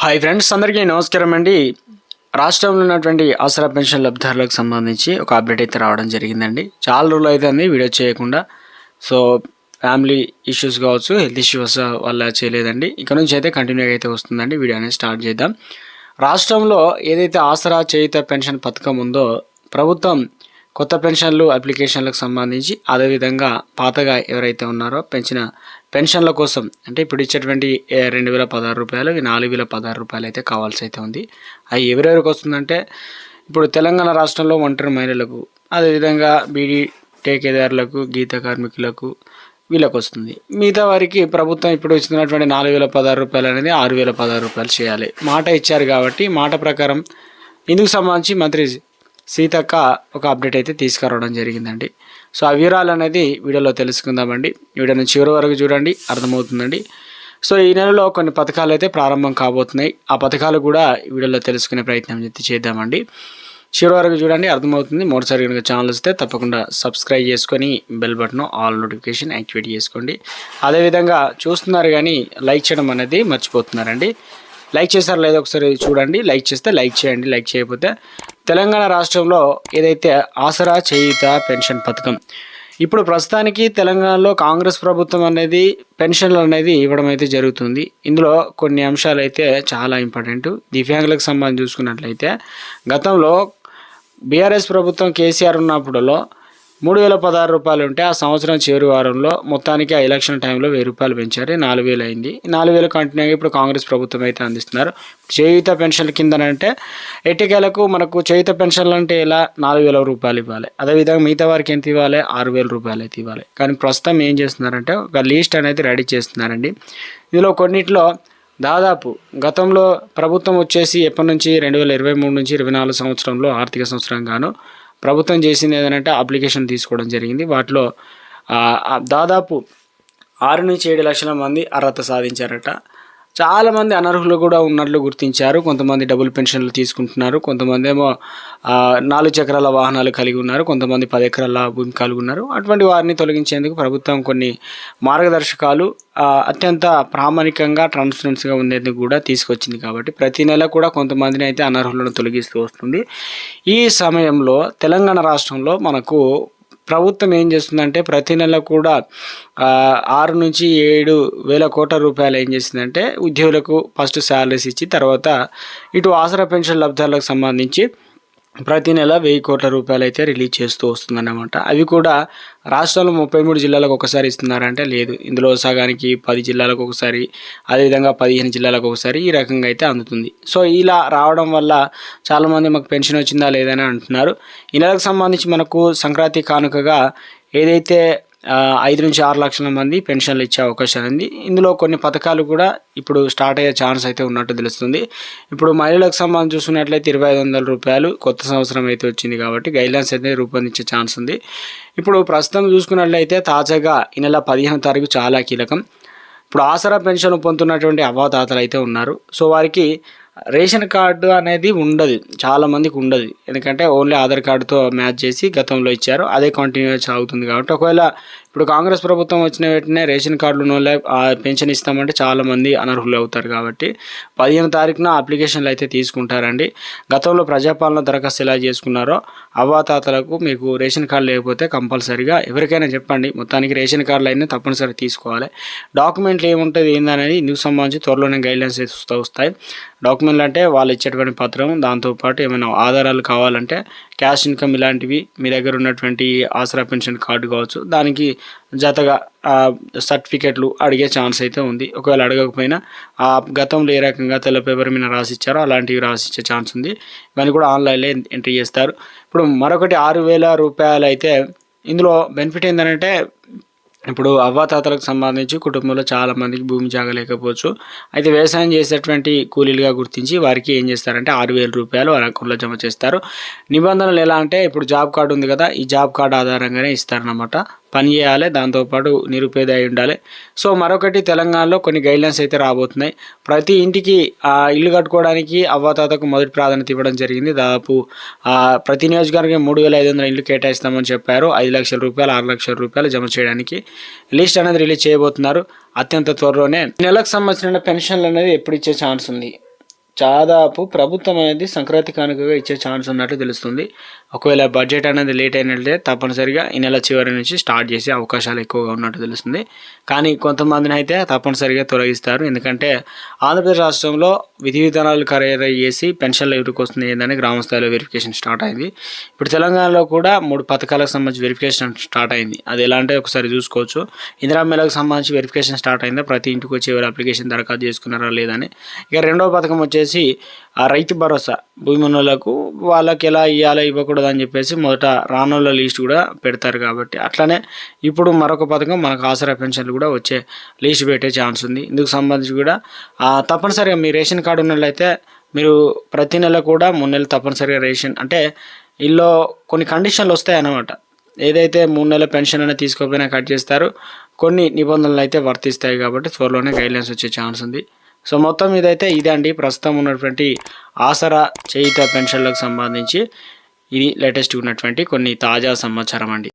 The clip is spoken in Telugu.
హాయ్ ఫ్రెండ్స్ అందరికీ నమస్కారం అండి. రాష్ట్రంలో ఉన్నటువంటి ఆసరా పెన్షన్ లబ్ధిదారులకు సంబంధించి ఒక అప్డేట్ అయితే రావడం జరిగిందండి. చాలా రోజులు అయితే అండి వీడియో చేయకుండా. సో ఫ్యామిలీ ఇష్యూస్ కావచ్చు హెల్త్ ఇష్యూస్ వల్ల చేయలేదండి. ఇక నుంచి అయితే కంటిన్యూగా అయితే వస్తుందండి. వీడియో అనేది స్టార్ట్ చేద్దాం. రాష్ట్రంలో ఏదైతే ఆసరా చేయుత పెన్షన్ పథకం ఉందో ప్రభుత్వం కొత్త పెన్షన్లు అప్లికేషన్లకు సంబంధించి అదేవిధంగా పాతగా ఎవరైతే ఉన్నారో పెంచిన పెన్షన్ల కోసం అంటే ఇప్పుడు ఇచ్చేటువంటి రెండు వేల పదహారు రూపాయలు నాలుగు వేల పదహారు రూపాయలు అయితే కావాల్సి అయితే ఉంది. అవి ఎవరెవరికి వస్తుందంటే ఇప్పుడు తెలంగాణ రాష్ట్రంలో ఒంటరి మహిళలకు అదేవిధంగా బీడీ టేకేదారులకు గీత కార్మికులకు వీళ్ళకి వస్తుంది. మిగతా వారికి ప్రభుత్వం ఇప్పుడు ఇస్తున్నటువంటి నాలుగు వేల పదహారు రూపాయలు అనేది ఆరు వేల పదహారు రూపాయలు చేయాలి. మాట ఇచ్చారు కాబట్టి మాట ప్రకారం ఇందుకు సంబంధించి మంత్రి సీతక్క ఒక అప్డేట్ అయితే తీసుకురావడం జరిగిందండి. సో ఆ వివరాలు అనేది వీడియోలో తెలుసుకుందామండి. వీడియోని చివరి వరకు చూడండి అర్థమవుతుందండి. సో ఈ నెలలో కొన్ని పథకాలు అయితే ప్రారంభం కాబోతున్నాయి. ఆ పథకాలు కూడా వీడియోలో తెలుసుకునే ప్రయత్నం అయితే చేద్దామండి. చివరి వరకు చూడండి అర్థమవుతుంది. మరోసారి కనుక ఛానల్ వస్తే తప్పకుండా సబ్స్క్రైబ్ చేసుకొని bell button all notification activate చేసుకోండి. అదేవిధంగా చూస్తున్నారు కానీ లైక్ చేయడం అనేది మర్చిపోతున్నారండి. లైక్ చేశారో లేదో ఒకసారి చూడండి. లైక్ చేస్తే లైక్ చేయండి. లైక్ చేయకపోతే తెలంగాణ రాష్ట్రంలో ఏదైతే ఆసరా చేయుత పెన్షన్ పథకం ఇప్పుడు ప్రస్తుతానికి తెలంగాణలో కాంగ్రెస్ ప్రభుత్వం అనేది పెన్షన్లు అనేది ఇవ్వడం అయితే జరుగుతుంది. ఇందులో కొన్ని అంశాలు అయితే చాలా ఇంపార్టెంట్. దివ్యాంగులకు సంబంధించి చూసుకున్నట్లయితే గతంలో బీఆర్ఎస్ ప్రభుత్వం కేసీఆర్ ఉన్నప్పుడులో మూడు వేల పదహారు రూపాయలు ఉంటే ఆ సంవత్సరం చివరి వారంలో మొత్తానికి ఆ ఎలక్షన్ టైంలో వెయ్యి రూపాయలు పెంచారు. నాలుగు వేలు అయింది. నాలుగు వేలు కంటిన్యూగా ఇప్పుడు కాంగ్రెస్ ప్రభుత్వం అయితే అందిస్తున్నారు. చేయుత పెన్షన్ల కిందనంటే ఎట్టికేలకు మనకు చేయుత పెన్షన్లు అంటే ఎలా? నాలుగు వేల రూపాయలు ఇవ్వాలి. అదేవిధంగా మిగతా వారికి ఎంత ఇవ్వాలి? ఆరు వేల రూపాయలు అయితే ఇవ్వాలి. కానీ ప్రస్తుతం ఏం చేస్తున్నారంటే ఒక లిస్ట్ అనేది రెడీ చేస్తున్నారండి. ఇందులో కొన్నిట్లో దాదాపు గతంలో ప్రభుత్వం వచ్చేసి ఎప్పటి నుంచి? రెండు వేల ఇరవై మూడు నుంచి ఇరవై నాలుగు సంవత్సరంలో ఆర్థిక సంవత్సరం గాను ప్రభుత్వం చేసింది ఏదంటే అప్లికేషన్ తీసుకోవడం జరిగింది. వాటిలో దాదాపు ఆరు నుంచి ఏడు లక్షల మంది అర్హత సాధించారట. చాలామంది అనర్హులు కూడా ఉన్నట్లు గుర్తించారు. కొంతమంది డబుల్ పెన్షన్లు తీసుకుంటున్నారు. కొంతమంది ఏమో నాలుగు చక్రాల వాహనాలు కలిగి ఉన్నారు. కొంతమంది పది ఎకరాల భూమి కలిగి ఉన్నారు. అటువంటి వారిని తొలగించేందుకు ప్రభుత్వం కొన్ని మార్గదర్శకాలు అత్యంత ప్రామాణికంగా ట్రాన్స్పరెన్సీగా ఉండేందుకు కూడా తీసుకొచ్చింది కాబట్టి ప్రతి నెల కూడా కొంతమందిని అయితే అనర్హులను తొలగిస్తూ వస్తుంది. ఈ సమయంలో తెలంగాణ రాష్ట్రంలో మనకు ప్రభుత్వం ఏం చేస్తుందంటే ప్రతి నెల కూడా ఆరు నుంచి ఏడు వేల కోట్ల రూపాయలు ఏం చేసిందంటే ఉద్యోగులకు ఫస్ట్ శాలరీస్ ఇచ్చి తర్వాత ఇటు ఆసరా పెన్షన్ లబ్ధాలకు సంబంధించి ప్రతి నెల వెయ్యి కోట్ల రూపాయలు అయితే రిలీజ్ చేస్తూ వస్తుందన్నమాట. అవి కూడా రాష్ట్రంలో ముప్పై మూడు జిల్లాలకు ఒకసారి ఇస్తున్నారంటే లేదు. ఇందులో సగానికి పది జిల్లాలకు ఒకసారి అదేవిధంగా పదిహేను జిల్లాలకు ఒకసారి ఈ రకంగా అయితే అందుతుంది. సో ఇలా రావడం వల్ల చాలామంది మాకు పెన్షన్ వచ్చిందా లేదని అంటున్నారు. ఈ నెలకు సంబంధించి మనకు సంక్రాంతి కానుకగా ఏదైతే ఐదు నుంచి ఆరు లక్షల మంది పెన్షన్లు ఇచ్చే అవకాశం ఉంది. ఇందులో కొన్ని పథకాలు కూడా ఇప్పుడు స్టార్ట్ అయ్యే ఛాన్స్ అయితే ఉన్నట్టు తెలుస్తుంది. ఇప్పుడు మహిళలకు సంబంధించి చూసుకున్నట్లయితే ఇరవై ఐదు వందల రూపాయలు కొత్త సంవత్సరం అయితే వచ్చింది కాబట్టి గైడ్లైన్స్ అయితే రూపొందించే ఛాన్స్ ఉంది. ఇప్పుడు ప్రస్తుతం చూసుకున్నట్లయితే తాజాగా ఈ నెల పదిహేను తారీఖు చాలా కీలకం. ఇప్పుడు ఆసరా పెన్షన్ పొందుతున్నటువంటి అవ్వాతాతలు అయితే ఉన్నారు. సో వారికి రేషన్ కార్డు అనేది ఉండదు చాలామందికి ఉండదు. ఎందుకంటే ఓన్లీ ఆధార్ కార్డుతో మ్యాచ్ చేసి గతంలో ఇచ్చారు అదే కంటిన్యూ సాగుతుంది కాబట్టి ఒకవేళ ఇప్పుడు కాంగ్రెస్ ప్రభుత్వం వచ్చిన వెంటనే రేషన్ కార్డులు ఉన్న పెన్షన్ ఇస్తామంటే చాలామంది అనర్హులు అవుతారు కాబట్టి పదిహేను తారీఖున అప్లికేషన్లు అయితే తీసుకుంటారండి. గతంలో ప్రజాపాలన దరఖాస్తు ఎలా చేసుకున్నారో అవ్వాతాతలకు మీకు రేషన్ కార్డు లేకపోతే కంపల్సరీగా ఎవరికైనా చెప్పండి మొత్తానికి రేషన్ కార్డులు అయినా తప్పనిసరి తీసుకోవాలి. డాక్యుమెంట్లు ఏముంటుంది ఏందనేది ఇందుకు సంబంధించి త్వరలోనే గైడ్లైన్స్ వస్తూ వస్తాయి. డాక్యుమెంట్లు అంటే వాళ్ళు ఇచ్చేటువంటి పత్రం దాంతోపాటు ఏమైనా ఆధారాలు కావాలంటే క్యాష్ ఇన్కమ్ ఇలాంటివి మీ దగ్గర ఉన్నటువంటి ఆసరా పెన్షన్ కార్డు కావచ్చు దానికి జతగా సర్టిఫికెట్లు అడిగే ఛాన్స్ అయితే ఉంది. ఒకవేళ అడగకపోయినా ఆ గతంలో ఏ రకంగా తెల్ల పేపర్ మీద రాసిచ్చారో అలాంటివి రాసిచ్చే ఛాన్స్ ఉంది. ఇవన్నీ కూడా ఆన్లైన్లో ఎంట్రీ చేస్తారు. ఇప్పుడు మరొకటి ఆరు వేల రూపాయలు అయితే ఇందులో బెనిఫిట్ ఏంటంటే ఇప్పుడు అవ్వాతాతలకు సంబంధించి కుటుంబంలో చాలామందికి భూమి జాగలేకపోవచ్చు. అయితే వ్యవసాయం చేసేటువంటి కూలీలుగా గుర్తించి వారికి ఏం చేస్తారంటే ఆరు వేల రూపాయలు వారి అకౌంట్లో జమ చేస్తారు. నిబంధనలు ఎలా అంటే ఇప్పుడు జాబ్ కార్డు ఉంది కదా ఈ జాబ్ కార్డు ఆధారంగానే ఇస్తారనమాట పని చేయాలి దాంతోపాటు నిరుపేద అయి ఉండాలి. సో మరొకటి తెలంగాణలో కొన్ని గైడ్లైన్స్ అయితే రాబోతున్నాయి. ప్రతి ఇంటికి ఆ, ఇల్లు కట్టుకోవడానికి అవ్వాతాతకు మొదటి ప్రాధాన్యత ఇవ్వడం జరిగింది. దాదాపు ప్రతి నియోజకవర్గం మూడు వేల ఐదు వందల ఇల్లు కేటాయిస్తామని చెప్పారు. ఐదు లక్షల రూపాయలు ఆరు లక్షల రూపాయలు జమ చేయడానికి లిస్ట్ అనేది రిలీజ్ చేయబోతున్నారు అత్యంత త్వరలోనే. నెలకు సంబంధించిన పెన్షన్లు అనేది ఎప్పుడు ఇచ్చే ఛాన్స్ ఉంది? దాదాపు ప్రభుత్వం అనేది సంక్రాంతి కానుకగా ఇచ్చే ఛాన్స్ ఉన్నట్టు తెలుస్తుంది. ఒకవేళ బడ్జెట్ అనేది లేట్ అయినట్లయితే తప్పనిసరిగా ఈ నెల చివరి నుంచి స్టార్ట్ చేసే అవకాశాలు ఎక్కువగా ఉన్నట్టు తెలుస్తుంది. కానీ కొంతమందిని అయితే తప్పనిసరిగా తొలగిస్తారు. ఎందుకంటే ఆంధ్రప్రదేశ్ రాష్ట్రంలో విధి విధానాలు ఖరారు చేసి పెన్షన్లు ఎవరికి వస్తుంది ఏందని గ్రామ స్థాయిలో వెరిఫికేషన్ స్టార్ట్ అయింది. ఇప్పుడు తెలంగాణలో కూడా మూడు పథకాలకు సంబంధించి వెరిఫికేషన్ స్టార్ట్ అయింది. అది ఎలా అంటే ఒకసారి చూసుకోవచ్చు. ఇందిరా మేళకు సంబంధించి వెరిఫికేషన్ స్టార్ట్ అయిందా? ప్రతి ఇంటికి వచ్చి ఎవరు అప్లికేషన్ దరఖాస్తు చేసుకున్నారా లేదని ఇక రెండవ పథకం వచ్చేసి ఆ రైతు భరోసా భూమినులకు వాళ్ళకి ఎలా ఇవ్వాలో ఇవ్వకూడదు అని చెప్పేసి మొదట రానుల లిస్ట్ కూడా పెడతారు కాబట్టి అట్లనే ఇప్పుడు మరొక పథకం మనకు ఆసరా పెన్షన్లు కూడా వచ్చే లిస్ట్ పెట్టే ఛాన్స్ ఉంది. ఇందుకు సంబంధించి కూడా తప్పనిసరిగా మీ రేషన్ కార్డు ఉన్నట్లయితే మీరు ప్రతి నెల కూడా మూడు నెలలు తప్పనిసరిగా రేషన్ అంటే ఇల్లో కొన్ని కండిషన్లు వస్తాయి అన్నమాట ఏదైతే మూడు నెలల పెన్షన్ అనేది తీసుకోకపోయినా కట్ చేస్తారు కొన్ని నిబంధనలు అయితే వర్తిస్తాయి కాబట్టి త్వరలోనే గైడ్లైన్స్ వచ్చే ఛాన్స్ ఉంది. సో మొత్తం ఇదైతే ఇదే అండి. ప్రస్తుతం ఉన్నటువంటి ఆసరా చేయిత పెన్షన్లకు సంబంధించి ఇది లేటెస్ట్ ఉన్నటువంటి కొన్ని తాజా సమాచారం అండి.